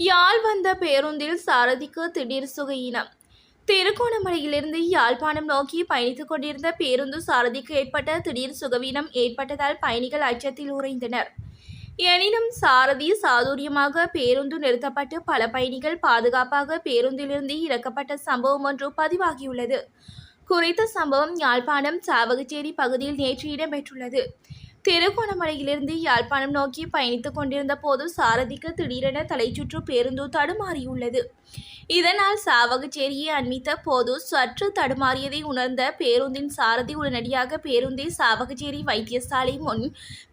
யாழ் வந்த பேருந்தில் சாரதிக்கு திடீர் சுகையினம். திருகோணமலையிலிருந்து யாழ்ப்பாணம் நோக்கி பயணித்துக் கொண்டிருந்த பேருந்து சாரதிக்கு ஏற்பட்ட திடீர் சுகவீனம் ஏற்பட்டதால் பயணிகள் அச்சத்தில் உறைந்தனர். எனினும் சாரதி சாதுரியமாக பேருந்து நிறுத்தப்பட்டு பல பயணிகள் பாதுகாப்பாக பேருந்திலிருந்து இறக்கப்பட்ட சம்பவம் ஒன்று பதிவாகியுள்ளது. குறித்த சம்பவம் யாழ்ப்பாணம் சாவகச்சேரி பகுதியில் நேற்று இடம்பெற்றுள்ளது. திருகோணமலையிலிருந்து யாழ்ப்பாணம் நோக்கி பயணித்துக் கொண்டிருந்த போது சாரதிக்கு திடீரென தலைச்சுற்று பேருந்து தடுமாறியுள்ளது. இதனால் சாவகச்சேரியை அண்மித்த போது சற்று தடுமாறியதை உணர்ந்த பேருந்தின் சாரதி உடனடியாக பேருந்தை சாவகச்சேரி வைத்தியசாலை முன்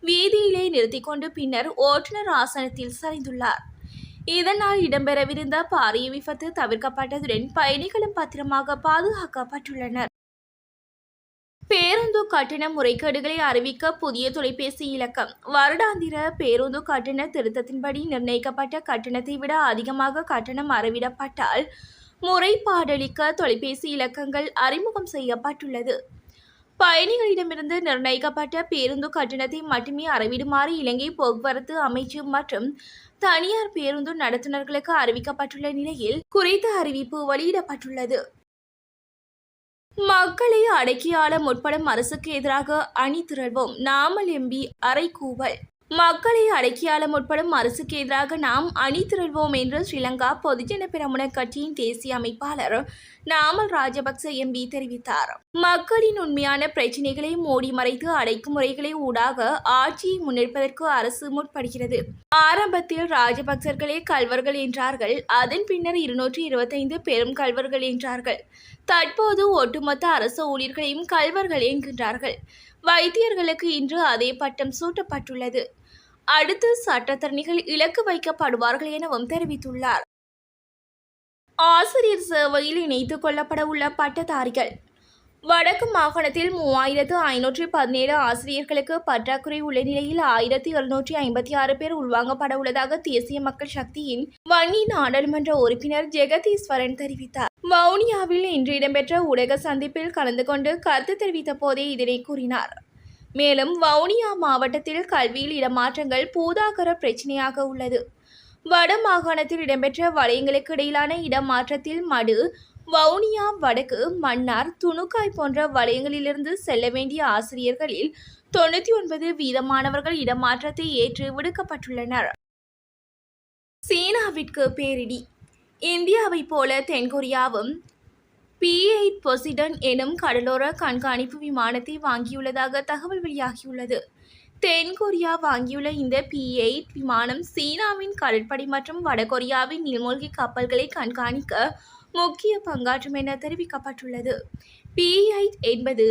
வீதியிலே நிறுத்தி கொண்டு பின்னர் ஓட்டுநர் ஆசனத்தில் சரிந்துள்ளார். இதனால் இடம்பெறவிருந்த பாரிய விபத்து தவிர்க்கப்பட்டதுடன் பயணிகளும் பத்திரமாக பாதுகாக்கப்பட்டுள்ளனர். பேருந்து கட்டண முறைகேடுகளை அறிவிக்க புதிய தொலைபேசி இலக்கம். வருடாந்திர பேருந்து கட்டண திருத்தத்தின்படி நிர்ணயிக்கப்பட்ட கட்டணத்தை விட அதிகமாக கட்டணம் அறவிடப்பட்டால் முறைப்பாடளிக்க தொலைபேசி இலக்கங்கள் அறிமுகம் செய்யப்பட்டுள்ளது. பயணிகளிடமிருந்து நிர்ணயிக்கப்பட்ட பேருந்து கட்டணத்தை மட்டுமே அறவிடுமாறு இலங்கை போக்குவரத்து அமைச்சு மற்றும் தனியார் பேருந்து நடத்துனர்களுக்கு அறிவிக்கப்பட்டுள்ள நிலையில் குறித்த அறிவிப்பு வெளியிடப்பட்டுள்ளது. மக்களை அடக்கியாள முற்படும் அரசுக்கு எதிராக அணி திரள்வோம். நாமல் எம்பி அரைக்கூவல் மக்களை அடக்கியாள முற்படும் அரசுக்கு எதிராக நாம் அணி திரள்வோம் என்று ஸ்ரீலங்கா பொதுஜன பிரமுன கட்சியின் தேசிய அமைப்பாளர் நாமல் ராஜபக்ச எம்பி தெரிவித்தார். மக்களின் உண்மையான பிரச்சினைகளை மூடி மறைத்து அடைக்குமுறைகளை ஊடாக ஆட்சியை முன்னெடுப்பதற்கு அரசு முற்படுகிறது. ஆரம்பத்தில் ராஜபக்சர்களே கல்வர்கள் என்றார்கள். அதன் பின்னர் இருநூற்றி இருபத்தைந்து பெரும் கல்வர்கள் என்றார்கள். தற்போது ஒட்டுமொத்த அரசு ஊழியர்களையும் கல்வர்கள் என்கின்றார்கள் வைத்தியர்களுக்கு இன்று அதே பட்டம் சூட்டப்பட்டுள்ளது. அடுத்து சட்டத்தரணிகள் இலக்கு வைக்கப்படுவார்கள் எனவும் தெரிவித்துள்ளார். ஆசிரியர் சேவையில் இணைத்துக் கொள்ளப்பட உள்ள பட்டதாரிகள். வடக்கு மாகாணத்தில் மூவாயிரத்து ஐநூற்றி பதினேழு ஆசிரியர்களுக்கு பற்றாக்குறை உள்ள நிலையில் ஆயிரத்தி இருநூற்றி ஐம்பத்தி ஆறு பேர் உள்வாங்கப்பட உள்ளதாக தேசிய மக்கள் சக்தியின் வன்னி நாடாளுமன்ற உறுப்பினர் ஜெகதீஸ்வரன் தெரிவித்தார். வவுனியாவில் இன்று இடம்பெற்ற ஊடக சந்திப்பில் கலந்து கொண்டு கருத்து தெரிவித்த போதே இதனை கூறினார். மேலும் வவுனியா மாவட்டத்தில் கல்வியில் இடமாற்றங்கள் பூதாகர பிரச்சனையாக உள்ளது. வட மாகாணத்தில் இடம்பெற்ற வலயங்களுக்கு இடையிலான இடமாற்றத்தில் மடு வவுனியா வடக்கு மன்னார் துணுக்காய் போன்ற வலயங்களிலிருந்து செல்ல வேண்டிய ஆசிரியர்களில் தொண்ணூற்றி ஒன்பது வீதமானவர்கள் இடமாற்றத்தை ஏற்று விடுக்கப்பட்டுள்ளனர். சீனாவிற்கு பேரிடி இந்தியாவைப் போல தென்கொரியாவும் பி எயிட் பொசிடன் எனும் கடலோர கண்காணிப்பு விமானத்தை வாங்கியுள்ளதாக தகவல் வெளியாகியுள்ளது. தென்கொரியா வாங்கியுள்ள இந்த பி எயிட் விமானம் சீனாவின் கடற்படை மற்றும் வடகொரியாவின் நீர்மூழ்கி கப்பல்களை கண்காணிக்க முக்கிய பங்காற்றும் என தெரிவிக்கப்பட்டுள்ளது. பி எயிட் என்பது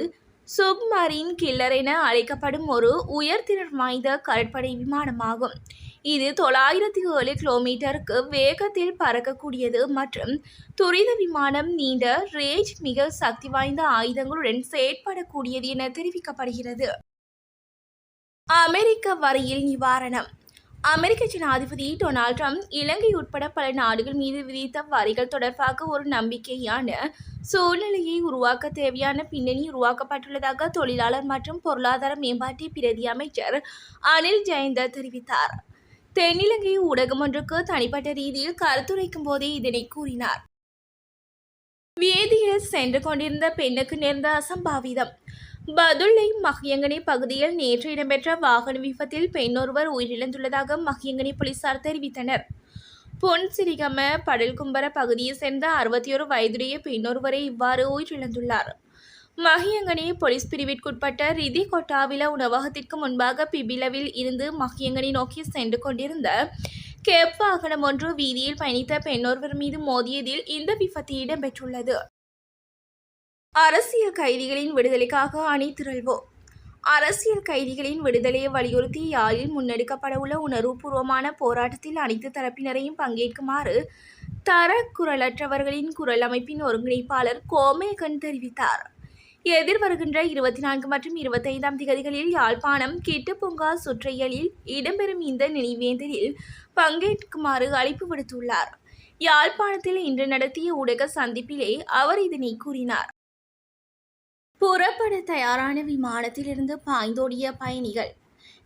சுப்மரீன் கில்லர் என அழைக்கப்படும் ஒரு உயர்திறன் வாய்ந்த கடற்படை விமானமாகும். இது தொள்ளாயிரத்தி ஏழு கிலோமீட்டருக்கு வேகத்தில் பறக்கக்கூடியது மற்றும் துரித விமானம் நீண்ட ரேஜ் மிக சக்தி வாய்ந்த ஆயுதங்களுடன் செயற்படக்கூடியது என தெரிவிக்கப்படுகிறது. அமெரிக்க வரியில் நிவாரணம். அமெரிக்க ஜனாதிபதி டொனால்ட் ட்ரம்ப் இலங்கை உட்பட பல நாடுகள் மீது விதித்த வரிகள் தொடர்பாக ஒரு நம்பிக்கையான சூழ்நிலையை உருவாக்க தேவையான பின்னணி உருவாக்கப்பட்டுள்ளதாக தொழிலாளர் மற்றும் பொருளாதார மேம்பாட்டு பிரதி அமைச்சர் அனில் ஜெயந்த தெரிவித்தார். தென்னிலங்கை ஊடகம் ஒன்றுக்கு தனிப்பட்ட ரீதியில் கருத்துரைக்கும் போதே இதனை கூறினார். வீதியில் சென்று கொண்டிருந்த பெண்ணுக்கு நேர்ந்த அசம்பாவிதம். பதுளை மகியங்கனி பகுதியில் நேற்று இடம்பெற்ற வாகன விபத்தில் பெண்ணொருவர் உயிரிழந்துள்ளதாக மகியங்கனி போலீசார் தெரிவித்தனர். பொன்சிரிகம படல்கும்பர பகுதியைச் சேர்ந்த அறுபத்தி ஒரு வயதுடைய பெண்ணொருவரை இவ்வாறு உயிரிழந்துள்ளார். மகியங்கனி போலீஸ் பிரிவிற்குட்பட்ட ரிதி கொட்டாவில உணவகத்திற்கு முன்பாக பிபிலவில் இருந்து மகியங்கனி நோக்கி சென்று கொண்டிருந்த கேப் வாகனம் ஒன்று வீதியில் பயணித்த பெண்ணொருவர் மீது மோதியதில் இந்த விபத்து இடம்பெற்றுள்ளது. அரசியல் கைதிகளின் விடுதலைக்காக அணி திரள்வோம் அரசியல் கைதிகளின் விடுதலையை வலியுறுத்தி யாழில் முன்னெடுக்கப்படவுள்ள உணர்வுபூர்வமான போராட்டத்தில் அனைத்து தரப்பினரையும் பங்கேற்குமாறு தர குரலற்றவர்களின் குரல் அமைப்பின் ஒருங்கிணைப்பாளர் கோமேகன் தெரிவித்தார். எதிர்வருகின்ற இருபத்தி நான்கு மற்றும் இருபத்தைந்தாம் திகதிகளில் யாழ்ப்பாணம் கிட்டுப்பூங்கா சுற்றையலில் இடம்பெறும் இந்த நினைவேந்தலில் பங்கேற்குமாறு அழைப்பு விடுத்துள்ளார். யாழ்ப்பாணத்தில் இன்று நடத்திய ஊடக சந்திப்பிலே அவர் இதனை கூறினார். புறப்பட தயாரான விமானத்திலிருந்து பாய்ந்தோடிய பயணிகள்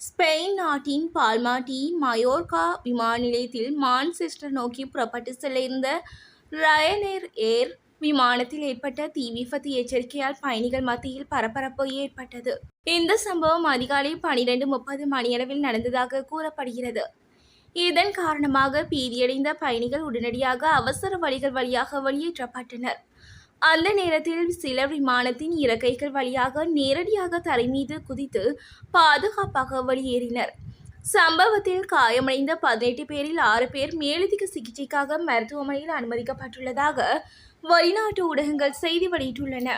ஸ்பெயின் நாட்டின் பால்மாட்டி மயோர்கா விமான நிலையத்தில் மான்செஸ்டர் நோக்கி புறப்பட்டு செல்ல இருந்த ரயனேர் ஏர் விமானத்தில் ஏற்பட்ட தீ விபத்து எச்சரிக்கையால் பயணிகள் மத்தியில் பரபரப்பு ஏற்பட்டது. இந்த சம்பவம் அதிகாலை பனிரெண்டு முப்பது மணியளவில் நடந்ததாக கூறப்படுகிறது. இதன் காரணமாக பீதியடைந்த பயணிகள் உடனடியாக அவசர வழிகள் வழியாக வெளியேற்றப்பட்டனர். அந்த நேரத்தில் சிலர் விமானத்தின் இறக்கைகள் வழியாக நேரடியாக தரை மீது குதித்து பாதுகாப்பாக வெளியேறினர். சம்பவத்தில் காயமடைந்த பதினெட்டு பேரில் ஆறு பேர் மேலதிக சிகிச்சைக்காக மருத்துவமனையில் அனுமதிக்கப்பட்டுள்ளதாக வெளிநாட்டு ஊடகங்கள் செய்தி வெளியிட்டுள்ளன.